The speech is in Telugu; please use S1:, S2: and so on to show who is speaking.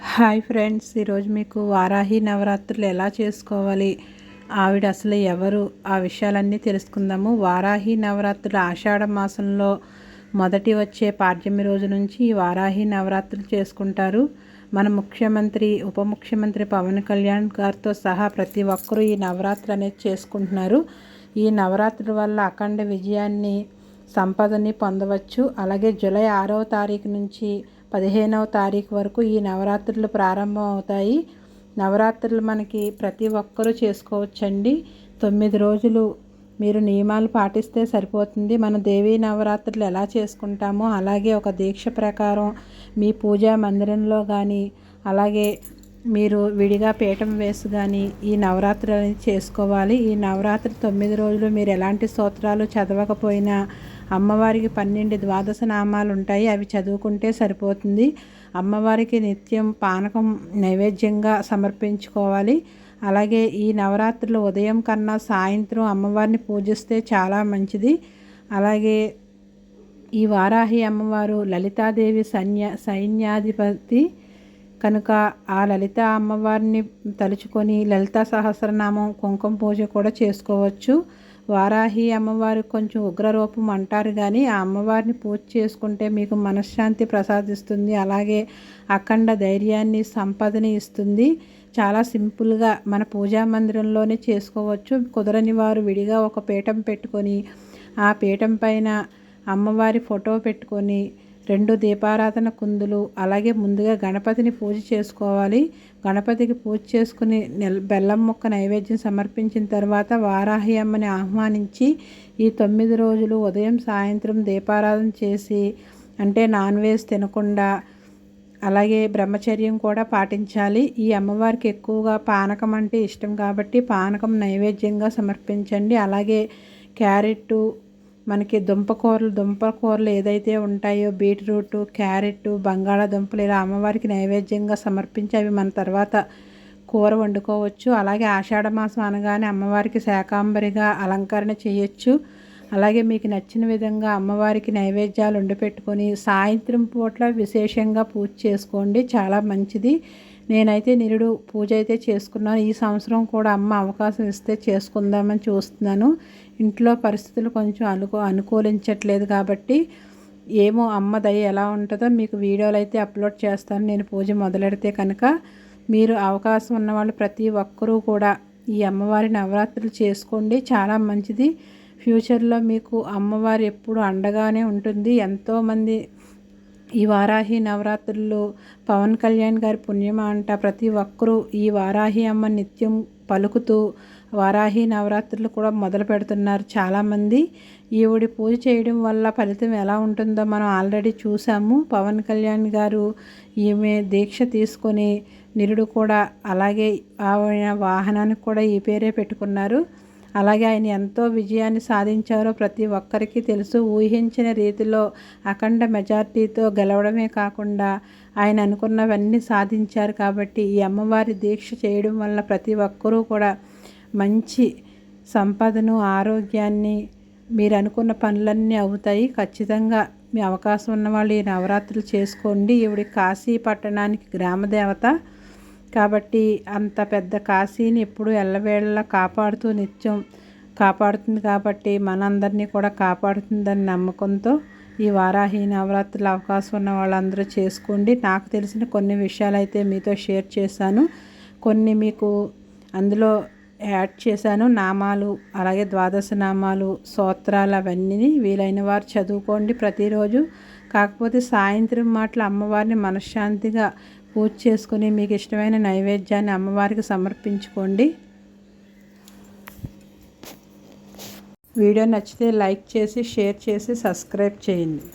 S1: హాయ్ ఫ్రెండ్స్ ఈరోజు మీకు వారాహి నవరాత్రులు ఎలా చేసుకోవాలి ఆవిడ అసలు ఎవరు ఆ విషయాలన్నీ తెలుసుకుందాము. వారాహి నవరాత్రులు ఆషాఢ మాసంలో మొదటి వచ్చే పాడ్యమి రోజు నుంచి ఈ వారాహి నవరాత్రులు చేసుకుంటారు. మన ముఖ్యమంత్రి ఉప ముఖ్యమంత్రి పవన్ కళ్యాణ్ గారితో సహా ప్రతి ఒక్కరూ ఈ నవరాత్రి అనేది చేసుకుంటున్నారు. ఈ నవరాత్రుల వల్ల అఖండ విజయాన్ని సంపదని పొందవచ్చు. అలాగే జూలై ఆరవ తారీఖు నుంచి పదిహేనవ తారీఖు వరకు ఈ నవరాత్రులు ప్రారంభం అవుతాయి నవరాత్రులు మనకి ప్రతి ఒక్కరూ చేసుకోవచ్చండి. తొమ్మిది రోజులు మీరు నియమాలు పాటిస్తే సరిపోతుంది. మన దేవీ నవరాత్రులు ఎలా చేసుకుంటామో అలాగే ఒక దీక్ష ప్రకారం మీ పూజా మందిరంలో కానీ అలాగే మీరు విడిగా పీఠం వేసి కానీ ఈ నవరాత్రులు అనేది చేసుకోవాలి. ఈ నవరాత్రి తొమ్మిది రోజులు మీరు ఎలాంటి స్తోత్రాలు చదవకపోయినా అమ్మవారికి పన్నెండు ద్వాదశ నామాలు ఉంటాయి. అవి చదువుకుంటే సరిపోతుంది. అమ్మవారికి నిత్యం పానకం నైవేద్యంగా సమర్పించుకోవాలి. అలాగే ఈ నవరాత్రులు ఉదయం కన్నా సాయంత్రం అమ్మవారిని పూజిస్తే చాలా మంచిది. అలాగే ఈ వారాహి అమ్మవారు లలితాదేవి సైన్య సైన్యాధిపతి కనుక ఆ లలిత అమ్మవారిని తలుచుకొని లలిత సహస్రనామం కుంకుమ పూజ కూడా చేసుకోవచ్చు. వారాహి అమ్మవారు కొంచెం ఉగ్రరూపం అంటారు కానీ ఆ అమ్మవారిని పూజ చేసుకుంటే మీకు మనశ్శాంతి ప్రసాదిస్తుంది. అలాగే అఖండ ధైర్యాన్ని సంపదని ఇస్తుంది. చాలా సింపుల్గా మన పూజా మందిరంలోనే చేసుకోవచ్చు. కుదరని వారు విడిగా ఒక పీఠం పెట్టుకొని ఆ పీఠం పైన అమ్మవారి ఫోటో పెట్టుకొని రెండు దీపారాధన కుందులు అలాగే ముందుగా గణపతిని పూజ చేసుకోవాలి. గణపతికి పూజ చేసుకుని బెల్లం ముక్క నైవేద్యం సమర్పించిన తర్వాత వారాహి అమ్మని ఆహ్వానించి ఈ తొమ్మిది రోజులు ఉదయం సాయంత్రం దీపారాధన చేసి అంటే నాన్ వెజ్ తినకుండా అలాగే బ్రహ్మచర్యం కూడా పాటించాలి. ఈ అమ్మవారికి ఎక్కువగా పానకం అంటే ఇష్టం కాబట్టి పానకం నైవేద్యంగా సమర్పించండి. అలాగే క్యారెట్టు మనకి దుంపకూరలు దుంపకూరలు ఏదైతే ఉంటాయో బీట్రూట్ క్యారెట్ బంగాళాదుంపలు ఇలా అమ్మవారికి నైవేద్యంగా సమర్పించి అవి మన తర్వాత కూర వండుకోవచ్చు. అలాగే ఆషాఢ మాసం అనగానే అమ్మవారికి శాకాంబరిగా అలంకరణ చేయొచ్చు. అలాగే మీకు నచ్చిన విధంగా అమ్మవారికి నైవేద్యాలు వండిపెట్టుకొని సాయంత్రం పూట్ల విశేషంగా పూజ చేసుకోండి. చాలా మంచిది. నేనైతే నిరుడు పూజ అయితే చేసుకున్నాను. ఈ సంవత్సరం కూడా అమ్మ అవకాశం ఇస్తే చేసుకుందామని చూస్తున్నాను. ఇంట్లో పరిస్థితులు కొంచెం అనుకో అనుకూలించట్లేదు కాబట్టి ఏమో అమ్మ దయ ఎలా ఉంటుందో మీకు వీడియోలు అయితే అప్లోడ్ చేస్తాను. నేను పూజ మొదలెడితే కనుక మీరు అవకాశం ఉన్నవాళ్ళు ప్రతి ఒక్కరూ కూడా ఈ అమ్మవారి నవరాత్రులు చేసుకోండి. చాలా మంచిది. ఫ్యూచర్లో మీకు అమ్మవారు ఎప్పుడు అండగానే ఉంటుంది. ఎంతోమంది ఈ వారాహి నవరాత్రుల్లో పవన్ కళ్యాణ్ గారి పుణ్యమ అంట ప్రతి ఒక్కరూ ఈ వారాహి అమ్మ నిత్యం పలుకుతూ వారాహి నవరాత్రులు కూడా మొదలు పెడుతున్నారు. చాలామంది ఈవిడి పూజ చేయడం వల్ల ఫలితం ఎలా ఉంటుందో మనం ఆల్రెడీ చూసాము. పవన్ కళ్యాణ్ గారు ఈమె దీక్ష తీసుకొని నిరుడు కూడా అలాగే ఆవిడ వాహనానికి కూడా ఈ పేరే పెట్టుకున్నారు. అలాగే ఆయన ఎంతో విజయాన్ని సాధించారో ప్రతి ఒక్కరికి తెలుసు. ఊహించిన రీతిలో అఖండ మెజార్టీతో గెలవడమే కాకుండా ఆయన అనుకున్నవన్నీ సాధించారు కాబట్టి ఈ అమ్మవారి దీక్ష చేయడం వల్ల ప్రతి ఒక్కరూ కూడా మంచి సంపదను ఆరోగ్యాన్ని మీరు అనుకున్న పనులన్నీ అవుతాయి. ఖచ్చితంగా మీ అవకాశం ఉన్నవాళ్ళు ఈ నవరాత్రులు చేసుకోండి. ఈవిడ కాశీ పట్టణానికి గ్రామదేవత కాబట్టి అంత పెద్ద కాశీని ఎప్పుడు ఎల్లవేళలా కాపాడుతూ నిత్యం కాపాడుతుంది కాబట్టి మనందరినీ కూడా కాపాడుతుందని నమ్మకంతో ఈ వారాహి నవరాత్రుల అవకాశం ఉన్న వాళ్ళందరూ చేసుకోండి. నాకు తెలిసిన కొన్ని విషయాలు అయితే మీతో షేర్ చేశాను. కొన్ని మీకు అందులో యాడ్ చేశాను. నామాలు అలాగే ద్వాదశ నామాలు సూత్రాలు అవన్నీ వీలైన వారు చదువుకోండి ప్రతిరోజు. కాకపోతే సాయంత్రం మాటలు అమ్మవారిని మనశ్శాంతిగా పూజ చేసుకుని మీకు ఇష్టమైన నైవేద్యాన్ని అమ్మవారికి సమర్పించుకోండి. వీడియో నచ్చితే లైక్ చేసి షేర్ చేసి సబ్స్క్రైబ్ చేయండి.